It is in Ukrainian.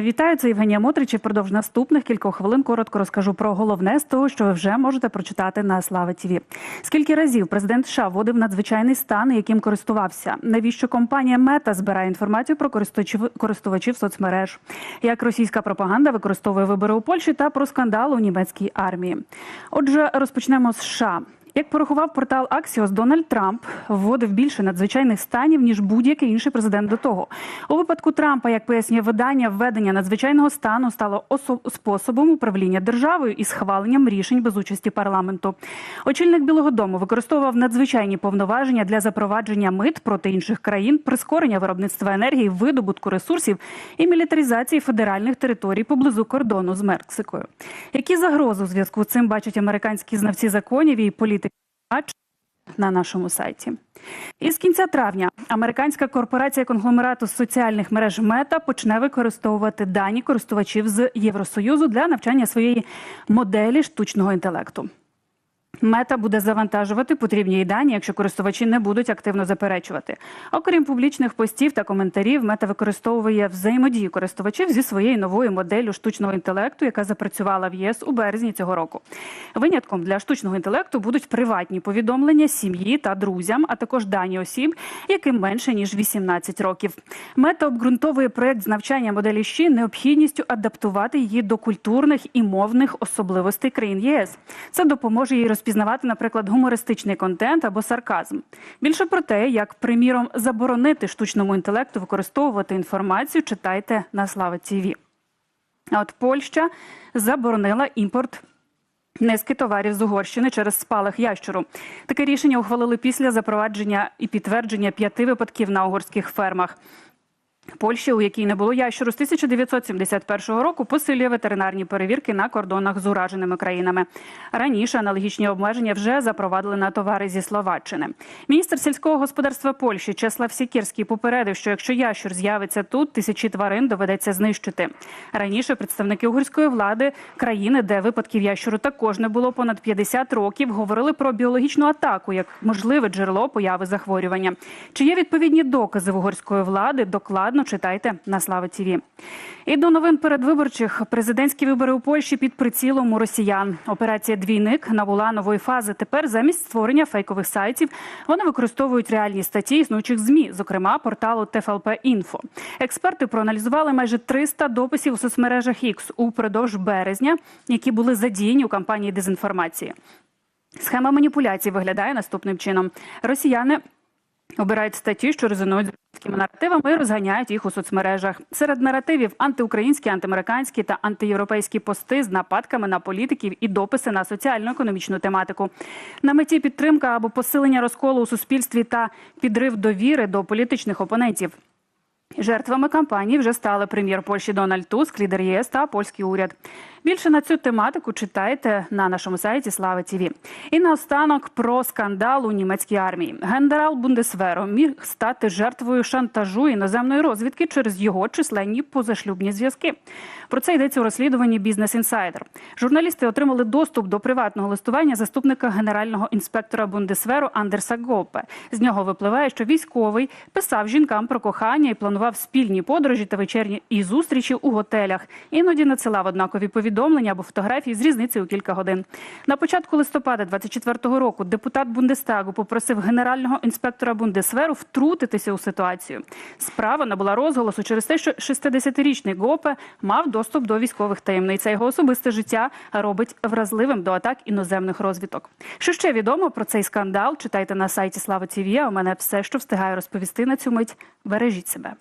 Вітаю, це Євгенія Мотрич. Впродовж наступних кількох хвилин коротко розкажу про головне з того, що ви вже можете прочитати на Слава ТІВІ. Скільки разів президент США вводив надзвичайний стан, яким користувався? Навіщо компанія Мета збирає інформацію про користувачів, користувачів соцмереж? Як російська пропаганда використовує вибори у Польщі та про скандал у німецькій армії? Отже, розпочнемо з США. Як порахував портал Axios, Дональд Трамп вводив більше надзвичайних станів ніж будь-який інший президент до того. У випадку Трампа, як пояснює видання, введення надзвичайного стану стало осо- способом управління державою і схваленням рішень без участі парламенту. Очільник Білого Дому використовував надзвичайні повноваження для запровадження мит проти інших країн, прискорення виробництва енергії, видобутку ресурсів і мілітаризації федеральних територій поблизу кордону з Мексикою. Які загрози у зв'язку з цим бачать американські знавці законів і політики? На нашому сайті. І з кінця травня американська корпорація конгломерату соціальних мереж Мета почне використовувати дані користувачів з Євросоюзу для навчання своєї моделі штучного інтелекту. Мета буде завантажувати потрібні дані, якщо користувачі не будуть активно заперечувати. Окрім публічних постів та коментарів, мета використовує взаємодію користувачів зі своєю новою моделлю штучного інтелекту, яка запрацювала в ЄС у березні цього року. Винятком для штучного інтелекту будуть приватні повідомлення сім'ї та друзям, а також дані осіб, яким менше ніж 18 років. Мета обґрунтовує проект з навчання моделі щі необхідністю адаптувати її до культурних і мовних особливостей країн ЄС. Це допоможе їй розпізнавати, наприклад, гумористичний контент або сарказм. Більше про те, як приміром заборонити штучному інтелекту використовувати інформацію, читайте на Слава ТІВІ. А от Польща заборонила імпорт Низки товарів з Угорщини через спалах ящуру. Таке рішення ухвалили після запровадження і підтвердження п'яти випадків на угорських фермах. Польща, у якій не було ящуру з 1971 року, посилює ветеринарні перевірки на кордонах з ураженими країнами. Раніше аналогічні обмеження вже запровадили на товари зі Словаччини. Міністр сільського господарства Польщі Чеслав Сікірський попередив, що якщо ящур з'явиться тут, тисячі тварин доведеться знищити. Раніше представники угорської влади країни, де випадків ящуру також не було понад 50 років, говорили про біологічну атаку як можливе джерело появи захворювання. Чи є відповідні докази в угорської влади? Докладно читайте на Слава ТІВІ. І до новин передвиборчих президентські вибори у Польщі під прицілом у росіян. Операція Двійник набула нової фази. Тепер замість створення фейкових сайтів вони використовують реальні статті існуючих змі, зокрема порталу ТФЛП Інфо. Експерти проаналізували майже 300 дописів у соцмережах X упродовж березня, які були задіяні у кампанії дезінформації. Схема маніпуляцій виглядає наступним чином: росіяни обирають статті, що резонують з російськими наративами і розганяють їх у соцмережах. Серед наративів антиукраїнські, антиамериканські та антиєвропейські пости з нападками на політиків і дописи на соціально-економічну тематику. На меті підтримка або посилення розколу у суспільстві та підрив довіри до політичних опонентів. Жертвами кампанії вже стали прем'єр Польщі Дональд Туск, лідер ЄС та польський уряд. Більше на цю тематику читайте на нашому сайті Слава ТІВІ. І наостанок про скандал у німецькій армії. Генерал Бундесверо міг стати жертвою шантажу іноземної розвідки через його численні позашлюбні зв'язки. Про це йдеться у розслідуванні Бізнес Інсайдер. Журналісти отримали доступ до приватного листування заступника генерального інспектора Бундесверу Андерса Гопе. З нього випливає, що військовий писав жінкам про кохання і планував спільні подорожі та вечірні і зустрічі у готелях. Іноді надсилав однакові повідомлення або фотографії з різницею у кілька годин. На початку листопада 24-го року депутат Бундестагу попросив генерального інспектора Бундесверу втрутитися у ситуацію. Справа набула розголосу через те, що 60-річний Гопе мав доступ до військових таємниць. а Його особисте життя робить вразливим до атак іноземних розвиток. Що ще відомо про цей скандал? Читайте на сайті Слава ТІВІ. У мене все, що встигаю розповісти на цю мить. Бережіть себе.